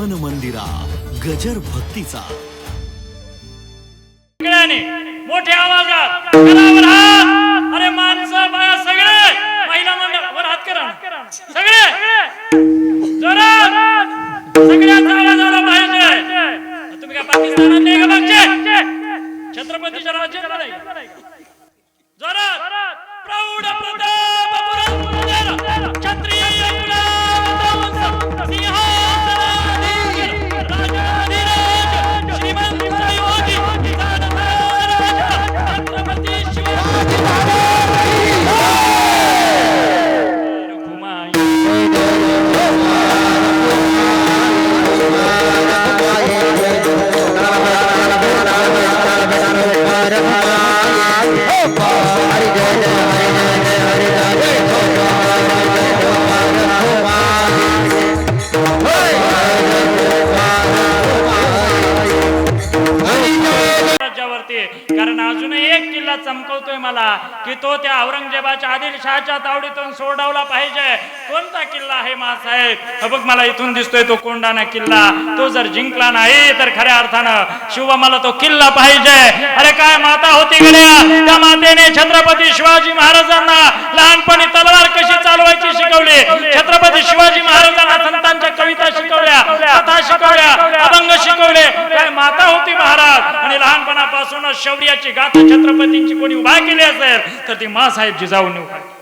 मन मंदिरा गजर भक्तीचा. सगळ्यांनी मोठ्या आवाजात गणावर हात. अरे माणसं बाया सगळे. महिला मंडळ वर हात करा सगळे. जोरात सगळ्यांचा आवाज आला पाहिजे Oh, मला की तो त्या औरंगजेबाच्या आदिलशहाच्या तावडीतून सोडवला पाहिजे. कोणता किल्ला आहे मासाहेब बघ मला इथून दिसतोय तो कोंडाणा किल्ला. तो जर जिंकला नाही तर खऱ्या अर्थानं शिव मला तो किल्ला पाहिजे. अरे काय माता होती गेल्या त्या मातेने छत्रपती शिवाजी महाराजांना लहानपणी तलवार कशी चालवायची शिकवली छत्रपती शिवाजी महाराजांना संतांच्या कविता शिकवल्या कथा शिकवल्या अभंग शिकवले काय माता होती महाराज आणि लहानपणापासूनच शौर्याची गाथा छत्रपतींची कोणी उभा केली असेल तर ती मासाहेब जिजाऊंनी उभा केली.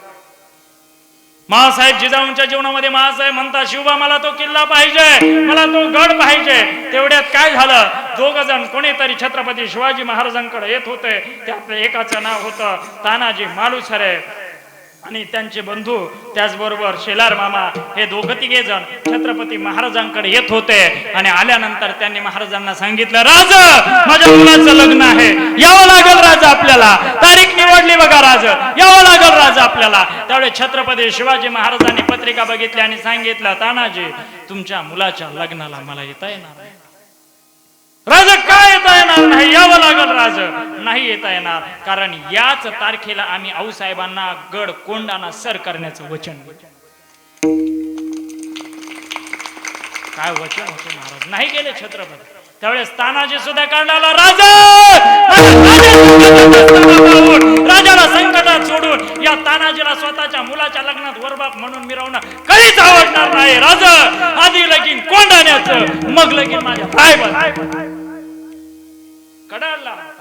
मासाहेब जिजाऊंच्या जीवनामध्ये मासाहेब म्हणता शिवबा मला तो किल्ला पाहिजे मला तो गड पाहिजे. तेवढ्यात काय झालं? दोघ जण कोणीतरी छत्रपती शिवाजी महाराजांकडे येत होते. त्यातलं एकाचं नाव होतं तानाजी मालुसरे. आणि त्यांचे बंधू त्याचबरोबर शेलार मामा हे दोघं तिघे जण छत्रपती महाराजांकडे येत होते आणि आल्यानंतर त्यांनी महाराजांना सांगितलं राजा माझ्या मुलाचं लग्न आहे. यावं लागेल राजा आपल्याला. तारीख निवडली बघा राज. यावं लागेल राजा आपल्याला. त्यावेळी छत्रपती शिवाजी महाराजांनी पत्रिका बघितली आणि सांगितलं तानाजी तुमच्या मुलाच्या लग्नाला मला येता येणार राजा राज येणार नाही यावं लागल राज. नाही येता येणार. कारण याच तारखेला आम्ही आऊसाहेबांना गड कोंडाना सर करण्याचं वचन काय वचन होतं महाराज? नाही गेले छत्रपती. त्यावेळेस तानाजी सुद्धा काढला राजा! राजाला संकटात सोडून या तानाजीला स्वतःच्या मुलाच्या लग्नात वरबाप म्हणून मिरवणं कधीच आवडणार नाही. राजा आधी लगीन कोंडाण्याचं मग लगीन माझ्या साहेब कडाडला तानाजी.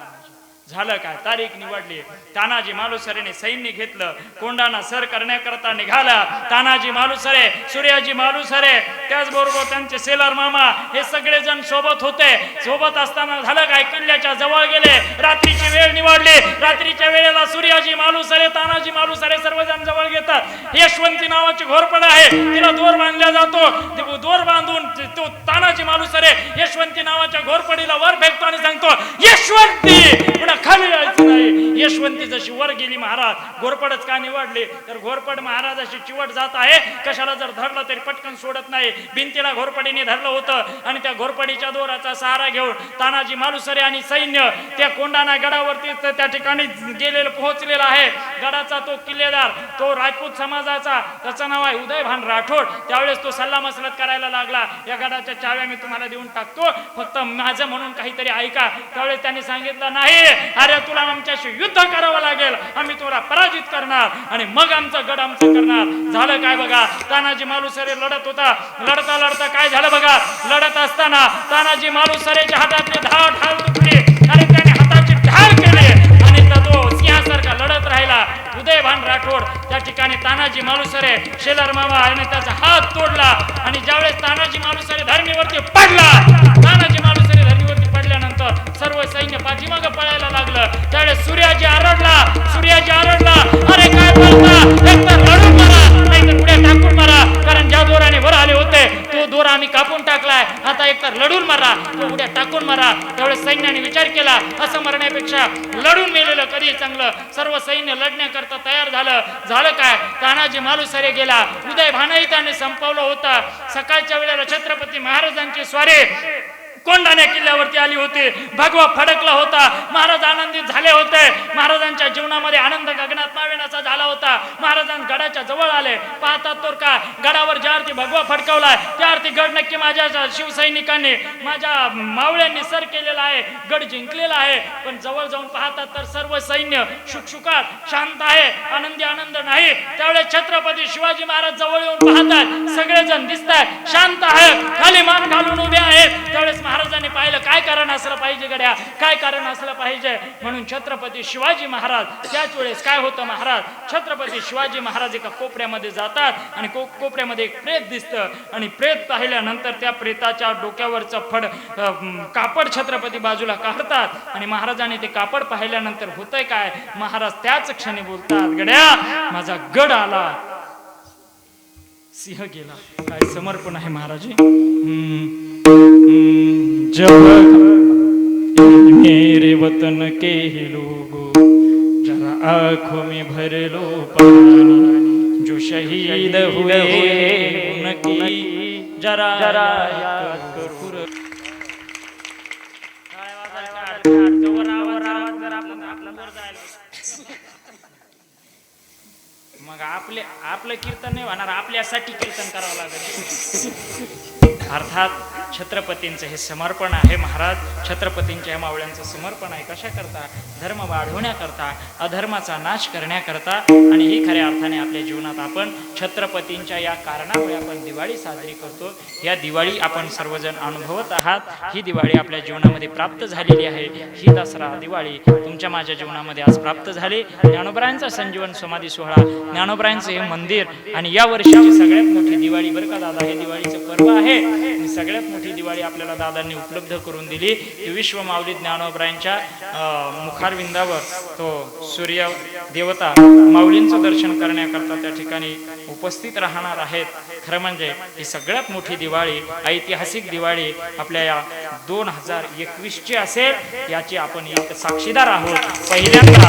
झालं काय? तारीख निवडली. तानाजी मालुसरेने सैन्य घेतलं. कोंडाना सर करण्याकरता निघाला. तानाजी मालुसरे सूर्याजी मालुसरे त्याचबरोबर त्यांचे सेलर मामा हे सगळे जण सोबत होते. सोबत असताना झालं काय? किल्ल्याच्या जवळ गेले. रात्रीची वेळ निवडली. रात्रीच्या वेळेला सूर्याजी मालुसरे तानाजी मालुसरे सर्वजण जवळ घेतात. यशवंती नावाची घोरपड आहे. तिला दोर बांधला जातो. दोर बांधून तो तानाजी मालुसरे यशवंती नावाच्या घोरपडीला वर फेकतो आणि सांगतो यशवंती! खाली यायचं नाही. यशवंती जशी वर गेली महाराज. घोरपडच का निवडले? तर घोरपड महाराजाशी चिवट जात आहे. कशाला जर धरलं तरी पटकन सोडत नाही. भिंतीला घोरपडीने धरलं होतं आणि त्या घोरपडीच्या दोराचा सहारा घेऊन तानाजी मालुसरे आणि सैन्य त्या कोंडाना गडावरती त्या ठिकाणी गेलेलं पोहोचलेला आहे. गडाचा तो किल्लेदार तो राजपूत समाजाचा त्याचं नाव आहे उदयभान राठोड. त्यावेळेस तो सल्ला मसलत करायला लागला. या गडाच्या चाव्या मी तुम्हाला देऊन टाकतो. फक्त माझं म्हणून काहीतरी ऐका. त्यावेळेस त्यांनी सांगितलं नाही अरे तुला आमच्याशी युद्ध करावं लागेल. आम्ही तुला पराजित करणार आणि मग आमचं गड आमचं करणार. झालं काय बघा? तानाजी मालुसरे लढत होता. लढता लढता काय झालं बघा? लढत असताना तानाजी मालुसरेच्या हातातले धाव ढाल तुटली आणि त्याने हाताची ढाल केली. आणि तो सिंहासारखा लढत राहिला. उदयभान राठोड त्या ठिकाणी तानाजी मालुसरे शेलर मामा आणि त्याचा हात तोडला. आणि ज्यावेळेस तानाजी मालुसरे धरणीवरती मारून टाकलाय. आता एकतर लढून मारा उड्या टाकून मारा. त्यावेळेस सैन्याने विचार केला. असं मरण्यापेक्षा लढून मेलेलं कधी चांगलं. सर्व सैन्य लढण्याकरता तयार झालं. झालं काय? तानाजी मालुसरे गेला. उदय भानही त्याने संपवलं होता. सकाळच्या वेळेला छत्रपती महाराजांची स्वारी कोंढाण्या किल्ल्यावरती आली होती. भगवा फडकला होता. महाराजांना आनंदित झाले होते. महाराजांच्या जीवनामध्ये आनंद गगनात मावेनाचा झाला होता. महाराजां गडाच्या जवळ आले. पाहतात तर का गडावर ज्या अर्थी भगवा फडकवलाय त्या अर्थी गड नक्की माझ्या शिवसैनिकांनी माझ्या मावळ्यांनी सर केलेला आहे गड जिंकलेला आहे. पण जवळ जाऊन पाहतात तर सर्व सैन्य शुकशुकाट शांत आहे आनंदी आनंद नाही. त्यावेळेस छत्रपती शिवाजी महाराज जवळ येऊन पाहतात सगळेजण दिसत शांत आहेत खाली मान घालून उभे आहेत. त्यावेळेस महाराजांनी पाहिलं काय कारण असलं पाहिजे गड्या? काय कारण असलं पाहिजे? म्हणून छत्रपती शिवाजी महाराज त्याच वेळेस काय होतं महाराज? छत्रपती शिवाजी महाराज एका कोपऱ्यामध्ये जातात आणि को कोपऱ्यामध्ये एक प्रेत दिसतं. आणि प्रेत पाहिल्यानंतर त्या प्रेताच्या डोक्यावरचं फड कापड छत्रपती बाजूला काढतात. आणि महाराजांनी ते कापड पाहिल्यानंतर होतंय काय? महाराज त्याच क्षणी बोलतात गड्या माझा गड आला. सिंह गेला. काय समर्पण आहे महाराज? जब मेरे वतन के ही लोगों जरा आंखों में भर लो पानी। जो शहीद हुए उनकी जरा जरा याद करो। मग आपले आपलं कीर्तन नाही होणार आपल्यासाठी कीर्तन करावं लागेल. अर्थात छत्रपतींचं हे समर्पण आहे महाराज. छत्रपतींच्या ह्या मावळ्यांचं समर्पण आहे कशा करता धर्म वाढवण्याकरता अधर्माचा नाश करण्याकरता. आणि ही खऱ्या अर्थाने आपल्या जीवनात आपण छत्रपतींच्या या कारणामुळे आपण दिवाळी साजरी करतो. या दिवाळी आपण सर्वजण अनुभवत आहात. ही दिवाळी आपल्या जीवनामध्ये प्राप्त झालेली आहे. ही दसरा दिवाळी तुमच्या माझ्या जीवनामध्ये आज प्राप्त झाली. ज्ञानोबरायांचा संजीवन समाधी सोहळा ज्ञानोबरायांचं हे मंदिर आणि या वर्षाची सगळ्यात मोठी दिवाळी बरं का दादा? हे दिवाळीचं पर्व आहे. सगळ्यात मोठी दिवाळी आपल्याला दादांनी उपलब्ध करून दिली. विश्व माऊली ज्ञानोबरायांच्या मुखारविंदावर तो सूर्य देवता माऊलींचं दर्शन करण्याकरता त्या ठिकाणी उपस्थित राहणार आहेत. खरं म्हणजे ही सगळ्यात मोठी दिवाळी ऐतिहासिक दिवाळी आपल्या या दोन हजार एकवीसची असेल. याची आपण एक साक्षीदार आहोत. पहिल्यांदा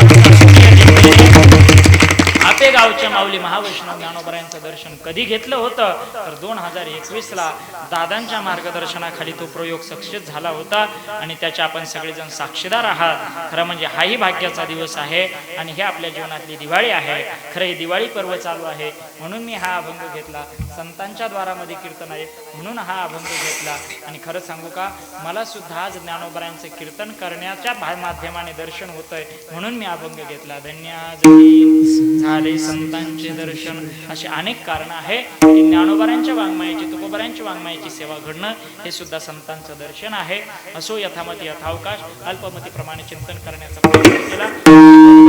आपे गावच्या माऊली महावैष्णव ज्ञानोबरायांचं दर्शन कधी घेतलं होतं? तर दोन हजार एकवीस ला दादांच्या मार्गदर्शनाखाली तो प्रयोग सक्सेस झाला होता आणि त्याचे आपण सगळेजण साक्षीदार आहात. खरं म्हणजे हाही भाग्याचा दिवस आहे आणि हे आपल्या जीवनातली दिवाळी आहे. खरं हे दिवाळी पर्व चालू आहे. म्हणून मी हा अभंग घेतला. संतांच्या द्वारामध्ये कीर्तन आहे. म्हणून हा अभंग घेतला. आणि खरं सांगू का? मला सुद्धा आज ज्ञानोबरायांचं कीर्तन करण्याच्या माध्यमाने दर्शन होतंय. म्हणून मी अभंग घेतला. धन्याजली झाले संतांचे दर्शन अशी अनेक कारण आहे की ज्ञानोबऱ्यांच्या वाङ्मयाची तुकोबऱ्यांच्या वाङ्मयाची सेवा घडणं हे सुद्धा संतांचं दर्शन आहे. असो यथामती यथावकाश अल्पमतीप्रमाणे चिंतन करण्याचा प्रयत्न केला.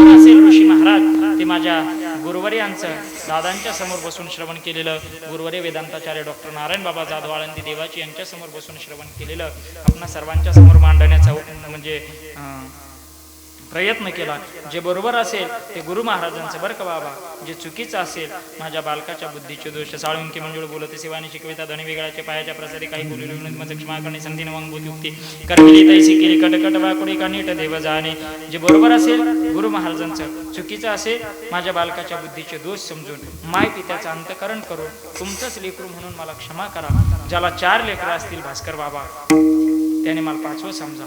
असेल ऋषी महाराज ते माझ्या गुरुवर्यांचं दादांच्या समोर बसून श्रवण केलेलं गुरुवारी वेदांताचार्य डॉक्टर नारायण बाबा जाधव आळंदी देवाची यांच्या समोर बसून श्रवण केलेलं आपणा सर्वांच्या समोर मांडण्याचा म्हणजे प्रयत्न केला. जे बरोबर असेल ते गुरु महाराजांचं बरं का बाबा. जे चुकीचं असेल माझ्या बालकाच्या बुद्धीचे दोष साळून की मंजुळ बोलते सेवाने शिकविता धनी वेगळ्याच्या पायाच्या प्रसारी काही बोलू माझं क्षमा करणे संधी मग युक्ती करविली तैसी केली कटकट वाकुडी का नीट देव जाणे. जे बरोबर असेल गुरु महाराजांचं चुकीचं असेल माझ्या बालकाच्या बुद्धीचे दोष समजून माय पित्याचं अंतकरण करून तुमचंच लेकरू म्हणून मला क्षमा करा ज्याला चार लेकरं असतील भास्कर बाबा. त्याने मला पाचवं समजा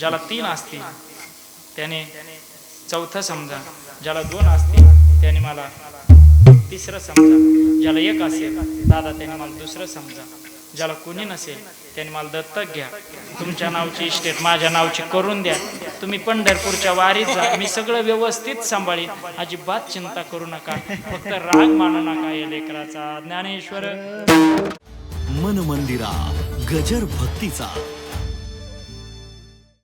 ज्याला तीन असतील त्याने चौथं समजा. ज्याला दोन असतील त्याने मला तिसरं समजा. ज्याला एक असेल दादा त्याने मला दुसरं समजा. ज्याला कोणी नसेल त्याने मला दत्तक घ्या. तुमच्या नावची इस्टेट माझ्या नावची करून द्या. तुम्ही पंढरपूरच्या वारीत जा. मी सगळं व्यवस्थित सांभाळीन. अजिबात चिंता करू नका. फक्त राग मानू नका या लेकराचा. ज्ञानेश्वर. मन मंदिरा गजर भक्तीचा.